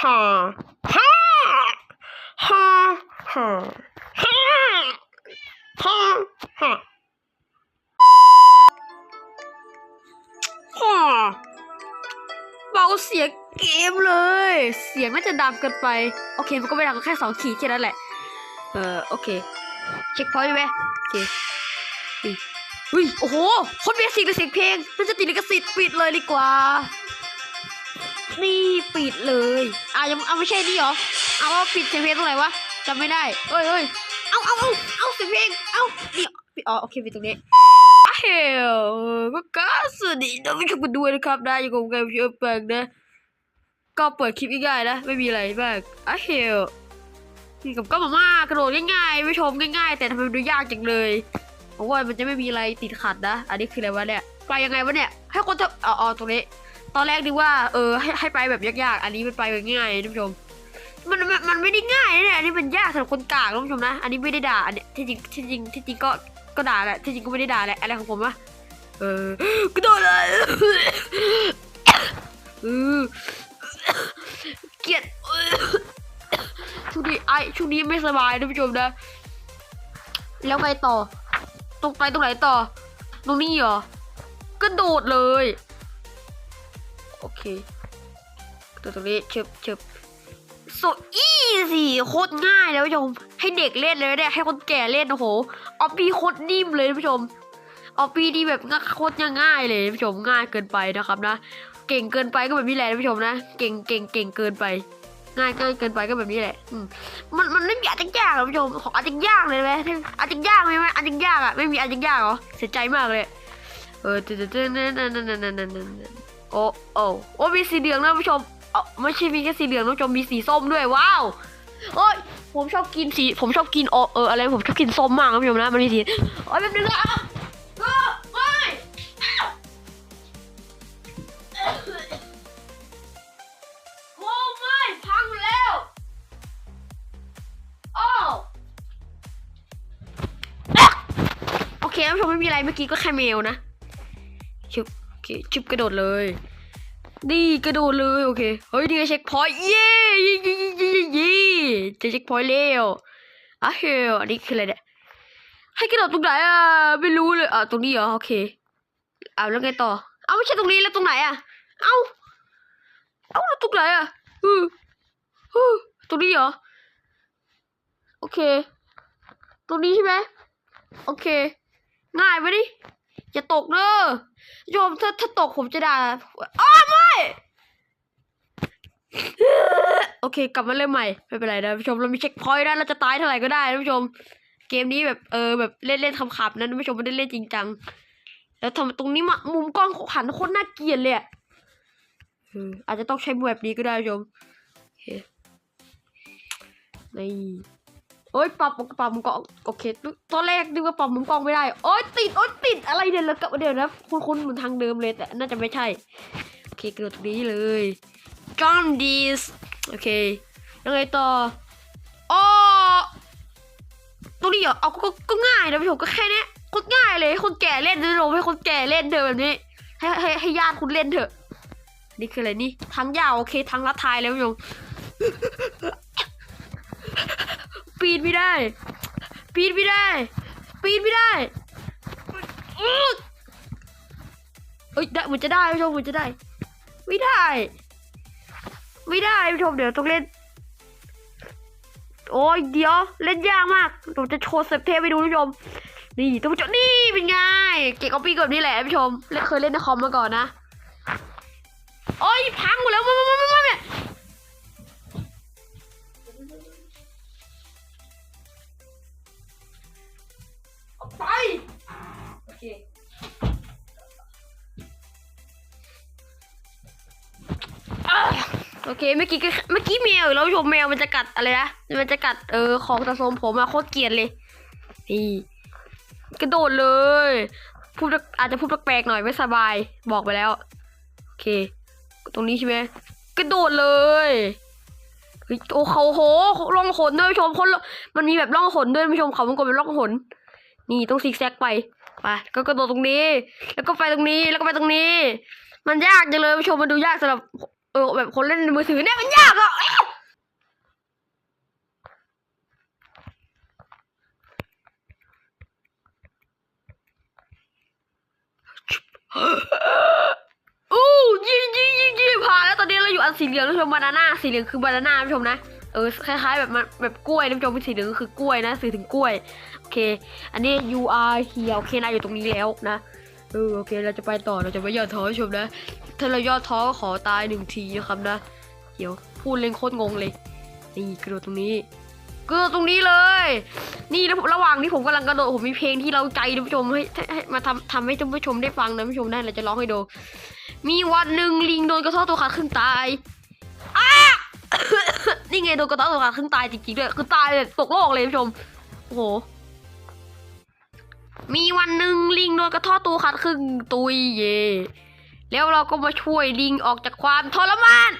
ฮ่าฮ่าฮ่าฮ่าฮ่าฮ่าฮ่าเบาเสียงเกมเลย เสียงน่าจะดังเกินไป โอเค มันก็ไม่ดังแค่สองขีดแค่นั้นแหละ เออโอเค เช็คพอยต์ไหมโอเคอุ้ย โอ้โห คนเบสิกเลยเสีงเพลงมันจะติดลิขสิทธิ์ปิดเลยดีกว่า นี่ปิดเลยอะยังเอาไม่ใช่นี่หรอ เอาว่าปิดเสียงเพลงตรงไหนวะจำไม่ได้เอ้ยเอ้ยเอาเอาเอาเอาเสียงเพลงเอานี่ปิดอ๋อโอเคปิดตรงนี้อ้าวเฮลก็ก้าสวัสดีนะผู้ชมกันด้วยนะครับได้ยังคงไงผู้ชมแปลงนะ ก็เปิดคลิปง่ายๆนะ ไม่มีอะไรมากอ้าวเฮลนี่กับก็มาม่ากระโดดง่ายๆผู้ชมง่ายๆ แต่ทำไมดูยากจังเลยผมว่ามันจะไม่มีอะไรติดขัดนะ อันนี้คืออะไรวะเนี่ย ไปยังไงวะเนี่ย ให้คนเถอะอ๋ออ๋อตรงนี้ ตอนแรกนึกว่าเออให้ให้ไปแบบยากๆ อันนี้มันไปแบบง่ายๆท่านผู้ชม มันมันมันไม่ได้ง่ายเนี่ยอันนี้มันยากสำหรับคนกลางท่านผู้ชมนะ อันนี้ไม่ได้ด่าอันเนี้ยที่จริงที่จริงที่จริงก็ก็ด่าแหละที่จริงก็ไม่ได้ด่าแหละอะไรของผมวะเออกระโดดเลยเออเกลียดช่วงนี้ไอช่วงนี้ไม่สบายท่านผู้ชมนะ แล้วไงต่อ ตรงไปตรงไหนต่อ ตรงนี้เหรอกระโดดเลย เคตัวตรงนี้เชิบเชิบ so easy โคตรง่ายเลยผู้ชม ให้เด็กเล่นเลยเนี่ยให้คนแก่เล่นโอ้โหออปปี้โคตรนิ่มเลยผู้ชมออปปี้นี่แบบง่ายโคตรง่ายเลยผู้ชมง่ายเกินไปนะครับนะ เก่งเกินไปก็แบบนี้แหละผู้ชมนะ เก่งเก่งเก่งเกินไป ง่ายเกินเกินไปก็แบบนี้แหละมันมันไม่มีอาจจะยากหรอกผู้ชมของอาจจะยากเลยไหมอาจจะยากไหมไหมอาจจะยากอะไม่มีอาจจะยากเหรอเสียใจมากเลย เออเต้นเต้นเต้นเต้นเต้นเต้น โอ้โอ้โอ้มีสีเหลืองนะผู้ชมเออไม่ใช่มีแค่สีเหลืองนะผู้ชมมีสีส้มด้วยว้าวโอ้ยผมชอบกินสีผมชอบกินโอเอออะไรผมชอบกินส้มมากนะผู้ชมนะมันมีสีโอ้ยแป๊บนึงนะอ้าวอ้าวไม่อ้าวโอ้ไม่พังหมดแล้วอ้อะโอเคผู้ชมไม่มีอะไรเมื่อกี้ก็แค่เมลนะ เคชุบกระโดดเลยดีกระโดดเลยโอเคเฮ้ยนี่ไงเช็คพอยต์เย้ย้เย้เย้เย้เย้จะเช็คพอยต์แล้วอะเฮลอันนี้คืออะไรเนี่ยให้กระโดดตรงไหนอะไม่รู้เลยอะตรงนี้เหรอโอเคเอาแล้วไงต่อเอาไม่ใช่ตรงนี้แล้วตรงไหนอะเอาเอาแล้วตรงไหนอะอืออือตรงนี้เหรอโอเค ตรงนี้ใช่ไหมโอเค ง่ายไปดิ อย่าตกเด้อโยมถ้าถ้าตกผมจะด่าอ้าวไม่ โอเค กลับมาเริ่มใหม่ ไม่เป็นไรนะผู้ชมเรามีเช็คพอยต์นะเราจะตายเท่าไหร่ก็ได้นะผู้ชม เกมนี้แบบเออแบบเล่นเล่นๆขำๆนะผู้ชมไม่ได้เล่นจริงจัง แล้วทำตรงนี้มามุมกล้องหันโคตรน่าเกลียดเลยอะเอออาจจะต้องใช้มือแบบนี้ก็ได้ผู้ชมโอเคนี่โอ้ยปรับปรับมุมกล้องโอเคตอนแรกนึกว่าปรับมุมกล้องไม่ได้ โอ้ยติด โอ้ยติด อะไรเนี่ยแล้วกับเดี๋ยวนะคุณคุณเหมือนทางเดิมเลยแต่น่าจะไม่ใช่โอเคกระโดดตรงนี้เลยจอมดีสโอเคยังไงต่ออ๋อตรงนี้เหรอเอาก็ก็ก็ง่ายนะผู้ชมก็แค่นี้คตรง่ายเลยคนแก่เล่นนะลงให้คนแก่เล่นเถอะแบบนี้ให้ให้ให้ญาติคุณเล่นเถอะ นี่คืออะไรนี่ทางยาวโอเคทางลัดทายแล้วผู้ชมปีนไม่ได้ ปีนไม่ได้ ปีนไม่ได้ เอ้ยได้หมือนจะได้ผู้ชมหมือนจะได้ ไม่ได้ ไม่ได้ผู้ชมเดี๋ยวต้องเล่น โอ้ยเดี๋ยวเล่นยากมากผมจะโชว์เต็ปเทปไปดูผู้ชม นี่ท่านผู้ชมนี่เป็นไงเก่งเอาปีแบบนี้แหละผู้ชมเล่นเคยเล่นในคอมมาก่อนนะโอ้ยพังหมดแล้วมามามามามาออกไป เค โอเคเมื่อกี้ก็เมื่อกี้แมวอีกแล้วชมแมวมันจะกัดอะไรนะ มันจะกัดเออของสะสมผมอะโคตรเกลียดเลยนี่กระโดดเลยพูดอาจจะพูดแปลกๆหน่อยไม่สบายบอกไปแล้ว โอเค ตรงนี้ใช่ไหมกระโดดเลยโอ้เขาโหล่องหนด้วยชมคนมันมีแบบล่องหนด้วยผู้ชมเขามันกลมเป็นล่องหนนี่ต้องซิกแซกไป ไปก็กระโดดตรงนี้ แล้วก็ไปตรงนี้แล้วก็ไปตรงนี้ มันยากจังเลยผู้ชมมันดูยากสำหรับเออแบบคนเล่นมือถือเนี่ยมันยากอะอู้ยิงยิงยิงยิงผ่านแล้วตอนนี้เราอยู่อันสีเหลืองผู้ชมบานาน่าสีเหลืองคือบานาน่าผู้ชมนะ เออคล้ายๆแบบมันแบบกล้วยนผู้มเป็นสีเหลืองก็คือกล้วยนะสื่อถึงกล้วยโอเค อันนี้ you are here โอเคนายอยู่ตรงนี้แล้วนะเออโอเคเราจะไปต่อเราจะไม่ย่อท้อชมนะ ถ้าเราย่อท้อก็ขอตายหนึ่งทีนะครับนะเดี๋ยวพูดเล่นโคตรงงเลยนี่กระโดดตรงนี้กระโดดตรงนี้เลย นี่แล้วระหว่างที่ผมกำลังกระโดดผมมีเพลงที่เราใจท่านผู้ชมให้ให้ให้มาทำทำให้ท่านผู้ชมได้ฟังนะท่านผู้ชมได้เราจะร้องให้ดูมีวันหนึ่งลิงโดนกระเทาะตัวขาดครึ่งตายอ้า นี่ไงโดนกระเทาะตัวขาดครึ่งตายจริงๆด้วยคือตายเลยตกโลกเลยผู้ชม โอ้โห มีวันหนึ่งลิงโดนกระท้อตัวขาดครึ่งตุยเย่แล้วเราก็มาช่วยลิงออกจากความทรมาน